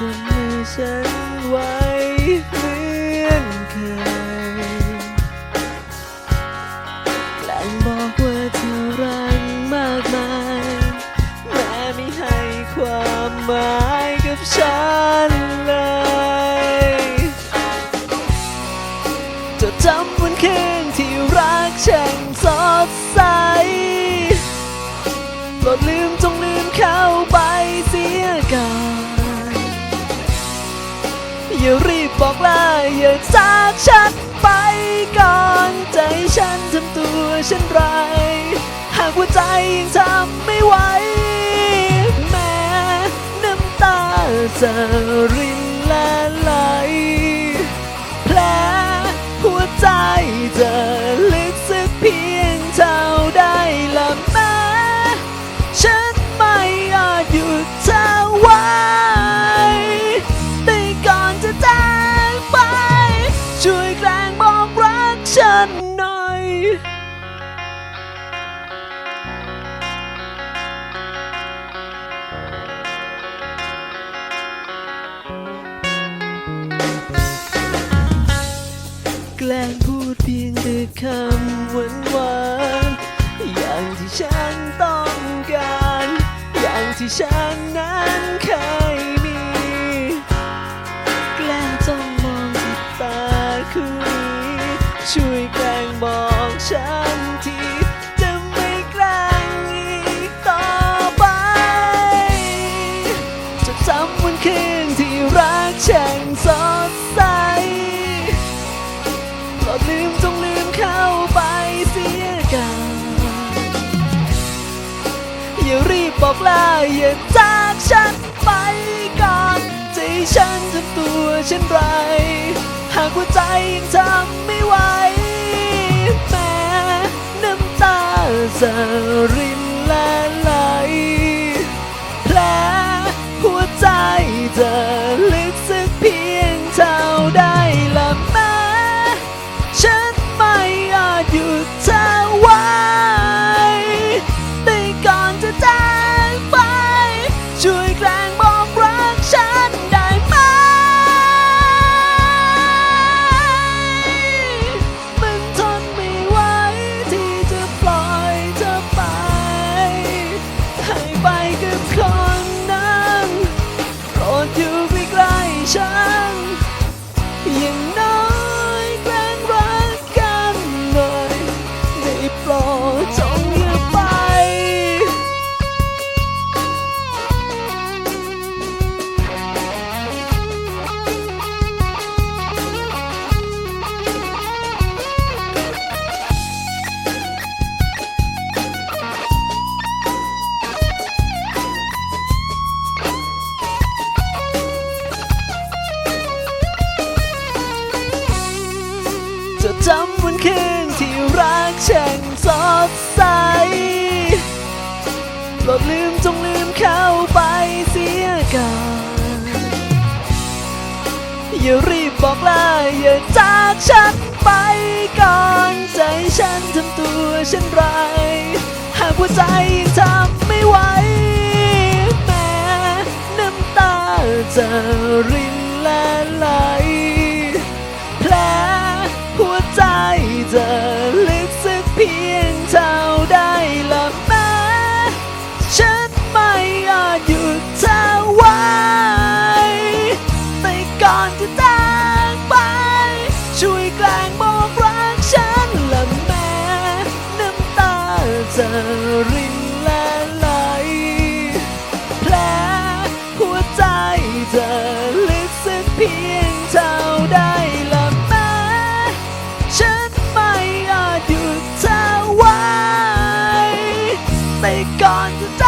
มมือ บอกลาอย่าจากฉันไปก่อนใจฉันทำตัวเช่นไร หากหัวใจยังทำไม่ไหว แม้น้ำตาจะริ ฉันหน่อยแกล้งพูดเพียงแต่คำหวานหวานอย่างที่ฉันต้องการ อย่างที่ฉันนั้นเคยมี แกล้งจ้องมองที่ตาคู่นี้ ช่วยแกล้งบอกฉันทีจะไม่แกล้งอีกต่อไป จะจำวันคืนที่รักช่งสดใสโปรดลืมจงลืมเข้าไปเสียก่อนอย่ารีบบอกลาอย่าจากฉันไปก่อนใจฉันทำตัวเช่นไรากหัวใจยังทำไม่ไหวแม้น้ำตาจะริ มจงลืมเข้าไปเสียก่อนอย่ารีบบอกลาอย่าจากฉันไปก่อนใจฉันทำตัวเช่นไร หากหัวใจยังทำไม่ไหวแม้น้ำตาจะรินและไหลแผลหัวใจจะลึกสักเพียงเท่าได้ลับ แกล้งบอกรักฉันละแม่น้ำตาจะรินและไหลแผลหัวใจเธอลึกซึ้งเพียงเท่าใดละแม่ฉันไม่อาจหยุดเธอไว้แต่ก่อนจะ